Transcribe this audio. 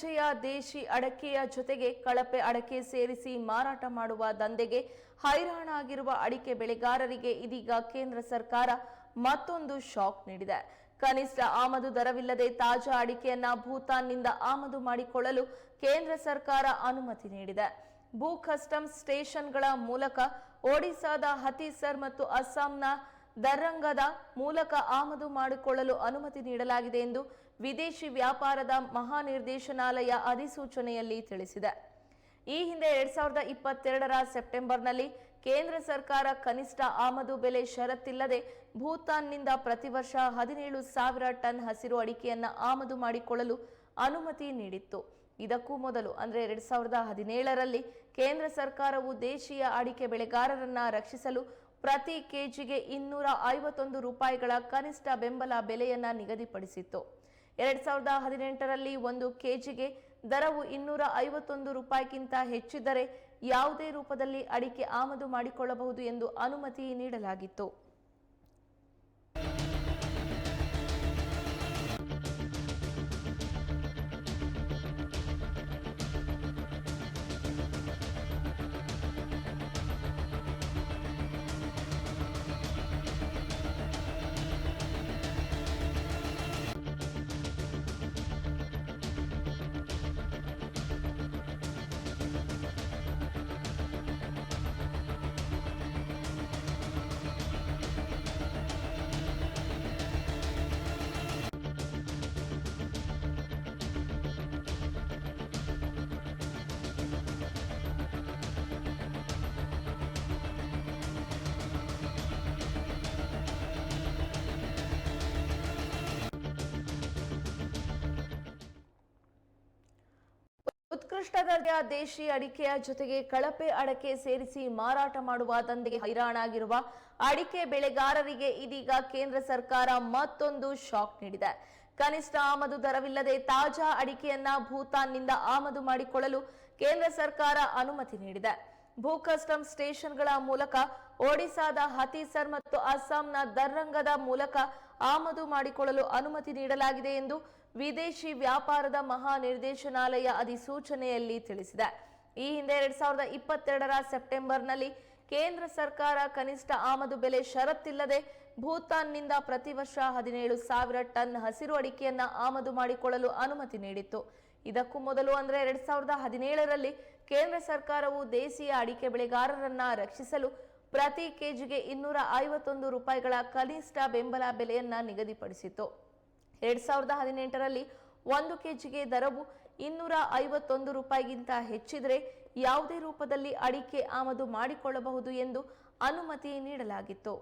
ದರ್ಜೆಯ ದೇಶಿ ಅಡಕೆಯ ಜೊತೆಗೆ ಕಳಪೆ ಅಡಕೆ ಸೇರಿಸಿ ಮಾರಾಟ ಮಾಡುವ ದಂಧೆಗೆ ಹೈರಾಣಾಗಿರುವ ಅಡಿಕೆ ಬೆಳೆಗಾರರಿಗೆ ಇದೀಗ ಕೇಂದ್ರ ಸರ್ಕಾರ ಮತ್ತೊಂದು ಶಾಕ್ ನೀಡಿದೆ. ಕನಿಷ್ಠ ಆಮದು ದರವಿಲ್ಲದೆ ತಾಜಾ ಅಡಿಕೆಯನ್ನ ಭೂತಾನ್ನಿಂದ ಆಮದು ಮಾಡಿಕೊಳ್ಳಲು ಕೇಂದ್ರ ಸರ್ಕಾರ ಅನುಮತಿ ನೀಡಿದೆ. ಭೂ ಕಸ್ಟಮ್ಸ್ ಸ್ಟೇಷನ್ಗಳ ಮೂಲಕ ಒಡಿಸಾದ ಹತೀಸರ್ ಮತ್ತು ಅಸ್ಸಾಂನ ದರ್ರಂಗದ ಮೂಲಕ ಆಮದು ಮಾಡಿಕೊಳ್ಳಲು ಅನುಮತಿ ನೀಡಲಾಗಿದೆ ಎಂದು ವಿದೇಶಿ ವ್ಯಾಪಾರದ ಮಹಾನಿರ್ದೇಶನಾಲಯ ಅಧಿಸೂಚನೆಯಲ್ಲಿ ತಿಳಿಸಿದೆ. ಈ ಹಿಂದೆ ಎರಡ್ ಸಾವಿರದ ಇಪ್ಪತ್ತೆರಡರ ಸೆಪ್ಟೆಂಬರ್ನಲ್ಲಿ ಕೇಂದ್ರ ಸರ್ಕಾರ ಕನಿಷ್ಠ ಆಮದು ಬೆಲೆ ಷರತ್ತಿಲ್ಲದೆ ಭೂತಾನ್ನಿಂದ ಪ್ರತಿ ವರ್ಷ ಹದಿನೇಳು ಸಾವಿರ ಟನ್ ಹಸಿರು ಅಡಿಕೆಯನ್ನು ಆಮದು ಮಾಡಿಕೊಳ್ಳಲು ಅನುಮತಿ ನೀಡಿತ್ತು. ಇದಕ್ಕೂ ಮೊದಲು, ಅಂದರೆ ಎರಡ್ ಸಾವಿರದ ಹದಿನೇಳರಲ್ಲಿ ಕೇಂದ್ರ ಸರ್ಕಾರವು ದೇಶೀಯ ಅಡಿಕೆ ಬೆಳೆಗಾರರನ್ನ ರಕ್ಷಿಸಲು ಪ್ರತಿ ಕೆಜಿಗೆ ಇನ್ನೂರ ಐವತ್ತೊಂದು ರೂಪಾಯಿಗಳ ಕನಿಷ್ಠ ಬೆಂಬಲ ಬೆಲೆಯನ್ನ ನಿಗದಿಪಡಿಸಿತ್ತು. ಎರಡ್ ಸಾವಿರದ ಹದಿನೆಂಟರಲ್ಲಿ ಒಂದು ಕೆಜಿಗೆ ದರವು ಇನ್ನೂರ ಐವತ್ತೊಂದು ರೂಪಾಯಿಗಿಂತ ಹೆಚ್ಚಿದ್ದರೆ ಯಾವುದೇ ರೂಪದಲ್ಲಿ ಅಡಿಕೆ ಆಮದು ಮಾಡಿಕೊಳ್ಳಬಹುದು ಎಂದು ಅನುಮತಿ ನೀಡಲಾಗಿತ್ತು. ದರ್ಜೆಯ ದೇಶಿ ಅಡಿಕೆಯ ಜೊತೆಗೆ ಕಳಪೆ ಅಡಕೆ ಸೇರಿಸಿ ಮಾರಾಟ ಮಾಡುವ ದಂಧೆಗೆ ಹೈರಾಣಾಗಿರುವ ಅಡಿಕೆ ಬೆಳೆಗಾರರಿಗೆ ಇದೀಗ ಕೇಂದ್ರ ಸರ್ಕಾರ ಮತ್ತೊಂದು ಶಾಕ್ ನೀಡಿದೆ. ಕನಿಷ್ಠ ಆಮದು ದರವಿಲ್ಲದೆ ತಾಜಾ ಅಡಿಕೆಯನ್ನ ಭೂತಾನ್ನಿಂದ ಆಮದು ಮಾಡಿಕೊಳ್ಳಲು ಕೇಂದ್ರ ಸರ್ಕಾರ ಅನುಮತಿ ನೀಡಿದೆ. ಭೂ ಕಸ್ಟಮ್ ಸ್ಟೇಷನ್ಗಳ ಮೂಲಕ ಒಡಿಸಾದ ಹತೀಸರ್ ಮತ್ತು ಅಸ್ಸಾಂನ ದರ್ರಂಗದ ಮೂಲಕ ಆಮದು ಮಾಡಿಕೊಳ್ಳಲು ಅನುಮತಿ ನೀಡಲಾಗಿದೆ ಎಂದು ವಿದೇಶಿ ವ್ಯಾಪಾರದ ಮಹಾನಿರ್ದೇಶನಾಲಯ ಅಧಿಸೂಚನೆಯಲ್ಲಿ ತಿಳಿಸಿದೆ. ಈ ಹಿಂದೆ ಎರಡ್ ಸಾವಿರದ ಇಪ್ಪತ್ತೆರಡರ ಸೆಪ್ಟೆಂಬರ್ನಲ್ಲಿ ಕೇಂದ್ರ ಸರ್ಕಾರ ಕನಿಷ್ಠ ಆಮದು ಬೆಲೆ ಷರತ್ತಿಲ್ಲದೆ ಭೂತಾನ್ನಿಂದ ಪ್ರತಿ ವರ್ಷ ಹದಿನೇಳು ಸಾವಿರ ಟನ್ ಹಸಿರು ಅಡಿಕೆಯನ್ನ ಆಮದು ಮಾಡಿಕೊಳ್ಳಲು ಅನುಮತಿ ನೀಡಿತ್ತು. ಇದಕ್ಕೂ ಮೊದಲು ಅಂದ್ರೆ ಎರಡ್ ಸಾವಿರದ ಹದಿನೇಳರಲ್ಲಿ ಕೇಂದ್ರ ಸರ್ಕಾರವು ದೇಶೀಯ ಅಡಿಕೆ ಬೆಳೆಗಾರರನ್ನ ರಕ್ಷಿಸಲು ಪ್ರತಿ ಕೆಜಿಗೆ ಇನ್ನೂರ ಐವತ್ತೊಂದು ರೂಪಾಯಿಗಳ ಕನಿಷ್ಠ ಬೆಂಬಲ ಬೆಲೆಯನ್ನ ನಿಗದಿಪಡಿಸಿತ್ತು. ಎರಡ್ ಸಾವಿರದ ಹದಿನೆಂಟರಲ್ಲಿ ಒಂದು ಕೆಜಿಗೆ ದರವು ಇನ್ನೂರ ಐವತ್ತೊಂದು ರೂಪಾಯಿಗಿಂತ ಹೆಚ್ಚಿದ್ರೆ ಯಾವುದೇ ರೂಪದಲ್ಲಿ ಅಡಿಕೆ ಆಮದು ಮಾಡಿಕೊಳ್ಳಬಹುದು ಎಂದು ಅನುಮತಿ ನೀಡಲಾಗಿತ್ತು.